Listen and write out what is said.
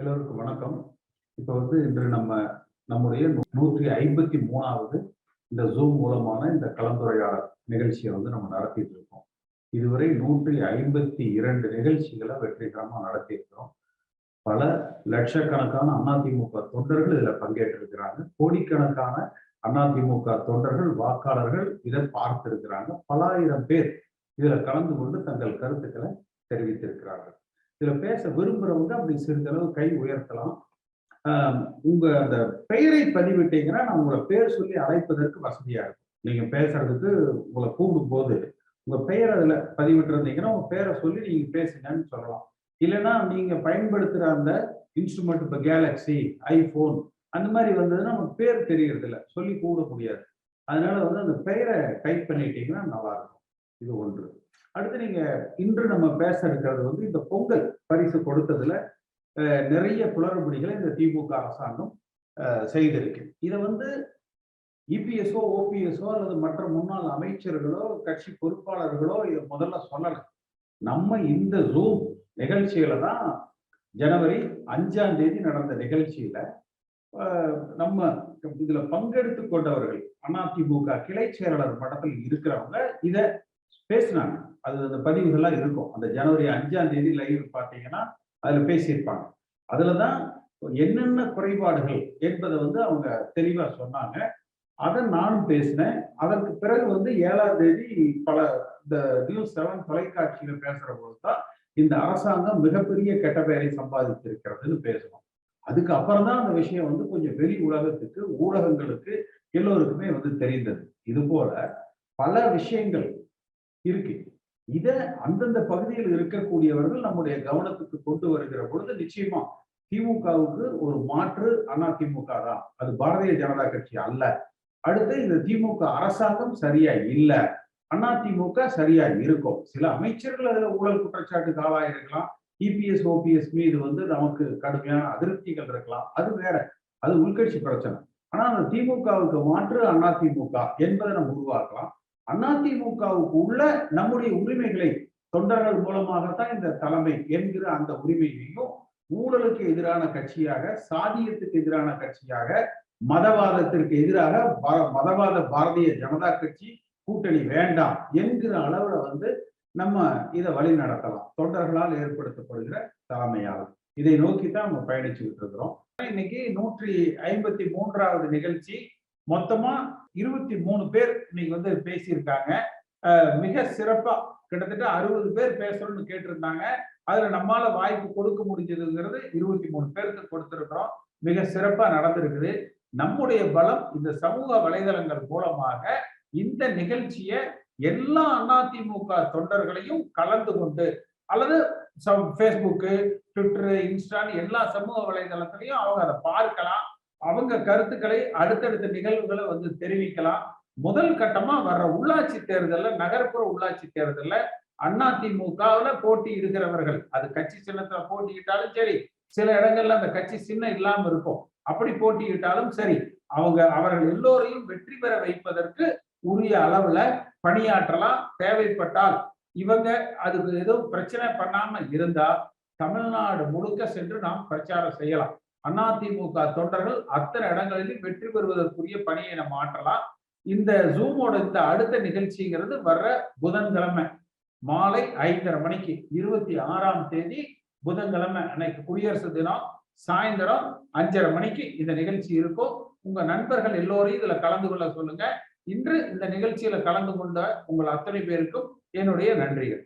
எல்லோருக்கும் வணக்கம். இப்போ வந்து இன்று நம்ம நம்முடைய நூற்றி ஐம்பத்தி மூணாவது இந்த ஜூம் மூலமான இந்த கலந்துரையாடல் நிகழ்ச்சியை வந்து நம்ம நடத்திட்டு இருக்கோம். இதுவரை நூற்றி ஐம்பத்தி இரண்டு நிகழ்ச்சிகளை வெற்றிகரமாக நடத்தியிருக்கிறோம். பல லட்சக்கணக்கான அதிமுக தொண்டர்கள் இதில் பங்கேற்றிருக்கிறாங்க. கோடிக்கணக்கான அதிமுக தொண்டர்கள் வாக்காளர்கள் இதை பார்த்திருக்கிறாங்க. பலாயிரம் பேர் இதில் கலந்து கொண்டு தங்கள் கருத்துக்களை தெரிவித்திருக்கிறார்கள். இதுல பேச விரும்புறவங்க அப்படி சிறிதளவு கை உயர்த்தலாம். உங்க அந்த பெயரை பதிவிட்டீங்கன்னா நான் உங்களை பேர் சொல்லி அழைப்பதற்கு வசதியா இருக்கும். நீங்க பேசுறதுக்கு உங்களை கூப்பிடும் போது உங்க பெயர் அதுல பதிவிட்டு இருந்தீங்கன்னா உங்க பேரை சொல்லி நீங்க பேசுங்கன்னு சொல்லலாம். இல்லைன்னா நீங்க பயன்படுத்துற அந்த இன்ஸ்ட்ருமெண்ட் இப்போ கேலக்ஸி ஐபோன் அந்த மாதிரி வந்ததுன்னா நமக்கு பேர் தெரியறது இல்லை சொல்லி கூப்பிட முடியாது. அதனால வந்து அந்த பெயரை டைப் பண்ணிட்டீங்கன்னா நல்லா இருக்கும். இது ஒன்று. அடுத்து நீங்க இன்று நம்ம பேச இருக்கிறது வந்து இந்த பொங்கல் பரிசு கொடுத்ததுல நிறைய குளறுபடிகளை இந்த திமுக அரசாங்கம் செய்திருக்கு. இதை வந்து இபிஎஸ்ஓ ஓபிஎஸ்ஓ அல்லது மற்ற முன்னாள் அமைச்சர்களோ கட்சி பொறுப்பாளர்களோ இதை முதல்ல சொல்லலை. நம்ம இந்த ஜூம் நிகழ்ச்சியில தான் ஜனவரி அஞ்சாம் தேதி நடந்த நிகழ்ச்சியில நம்ம இதுல பங்கெடுத்து கொண்டவர்கள் அதிமுக கிளை செயலாளர் மட்டத்தில் இருக்கிறவங்க இதை பேசினாங்க. அது அந்த பதிவுகள்லாம் இருக்கும். அந்த ஜனவரி அஞ்சாம் தேதி லைவ் பார்த்தீங்கன்னா அதில் பேசியிருப்பாங்க. அதில் தான் என்னென்ன குறைபாடுகள் என்பதை வந்து அவங்க தெளிவாக சொன்னாங்க. அதை நானும் பேசினேன். அதற்கு பிறகு வந்து ஏழாம் தேதி பல இந்த நியூஸ் செவன் தொலைக்காட்சியில் பேசுகிற போது தான் இந்த அரசாங்கம் மிகப்பெரிய கெட்ட பெயரை சம்பாதித்திருக்கிறதுன்னு பேசணும் அதுக்கு அப்புறம் தான் அந்த விஷயம் வந்து கொஞ்சம் வெளி உலகத்துக்கு ஊடகங்களுக்கு எல்லோருக்குமே வந்து தெரிந்தது. இது போல பல விஷயங்கள் இருக்கு. இத அந்தந்த பகுதியில் இருக்கக்கூடியவர்கள் நம்முடைய கவனத்துக்கு கொண்டு வருகிற பொழுது நிச்சயமா திமுகவுக்கு ஒரு மாற்று அதிமுக தான். அது பாரதிய ஜனதா கட்சி அல்ல. அடுத்து இந்த திமுக அரசாங்கம் சரியா அண்ணா அதிமுக சரியா இருக்கும். சில அமைச்சர்கள் அதுல ஊழல் குற்றச்சாட்டுக்கு ஆளாயிருக்கலாம் இபிஎஸ் ஓபிஎஸ் மீது வந்து நமக்கு கடுமையான அதிருப்திகள் இருக்கலாம். அது வேற. அது உள்கட்சி பிரச்சனை. ஆனா அந்த திமுகவுக்கு மாற்று அதிமுக என்பதை நம்ம உருவாக்கலாம். அதிமுகவுக்கு உள்ள நம்முடைய உரிமைகளை தொண்டர்கள் மூலமாகத்தான் இந்த தலைமை என்கிற அந்த உரிமையையும் ஊழலுக்கு எதிரான கட்சியாக சாதியத்துக்கு எதிரான கட்சியாக மதவாதத்திற்கு எதிராக மதவாத பாரதிய ஜனதா கட்சி கூட்டணி வேண்டாம் என்கிற அளவுல வந்து நம்ம இதை வழி நடத்தலாம். தொண்டர்களால் ஏற்படுத்தப்படுகிற தலைமையாகும் இதை நோக்கி தான் நம்ம பயணிச்சுக்கிட்டு இருக்கிறோம். இன்னைக்கு நூற்றி ஐம்பத்தி மூன்றாவது நிகழ்ச்சி மொத்தமா இருபத்தி மூணு பேர் இன்னைக்கு வந்து பேசியிருக்காங்க. மிக சிறப்பா கிட்டத்தட்ட அறுபது பேர் பேசணும்னு கேட்டிருந்தாங்க. அதுல நம்மால வாய்ப்பு கொடுக்க முடிஞ்சதுங்கிறது இருபத்தி மூணு பேருக்கு கொடுத்திருக்கிறோம். மிக சிறப்பா நடந்திருக்குது. நம்முடைய பலம் இந்த சமூக வலைதளங்கள் மூலமாக இந்த நிகழ்ச்சியை எல்லா அதிமுக தொண்டர்களையும் கலந்து கொண்டு அல்லது ஃபேஸ்புக்கு ட்விட்டரு இன்ஸ்டான்னு எல்லா சமூக வலைதளத்திலையும் அவங்க அதை பார்க்கலாம். அவங்க கருத்துக்களை அடுத்தடுத்த நிகழ்வுகளை வந்து தெரிவிக்கலாம். முதல் கட்டமா வர்ற உள்ளாட்சி தேர்தல்ல நகர்ப்புற உள்ளாட்சி தேர்தல்ல அதிமுகவுல போட்டி இருக்கிறவர்கள். அது கட்சி சின்னத்துல போட்டியிட்டாலும் சரி சில இடங்கள்ல அந்த கட்சி சின்னம் இல்லாம இருக்கும். அப்படி போட்டியிட்டாலும் சரி அவங்க அவர்கள் எல்லோரையும் வெற்றி பெற வைப்பதற்கு உரிய அளவுல பணியாற்றலாம். தேவைப்பட்டால் இவங்க அதுக்கு எதுவும் பிரச்சனை பண்ணாம இருந்தா தமிழ்நாடு முழுக்க சென்று நாம் பிரச்சாரம் செய்யலாம். அதிமுக தொண்டர்கள் அத்தனை இடங்களிலும் வெற்றி பெறுவதற்குரிய பணியை நம்ம மாற்றலாம் இந்த ஜூமோட இந்த அடுத்த நிகழ்ச்சிங்கிறது வர்ற புதன்கிழமை மாலை ஐந்தரை மணிக்கு இருபத்தி ஆறாம் தேதி புதன்கிழமை அன்னைக்கு குடியரசு தினம். சாயந்தரம் அஞ்சரை மணிக்கு இந்த நிகழ்ச்சி இருக்கும். உங்க நண்பர்கள் எல்லோரையும் இதுல கலந்து கொள்ள சொல்லுங்க. இன்று இந்த நிகழ்ச்சியில கலந்து கொண்ட உங்கள் அத்தனை பேருக்கும் என்னுடைய நன்றிகள்.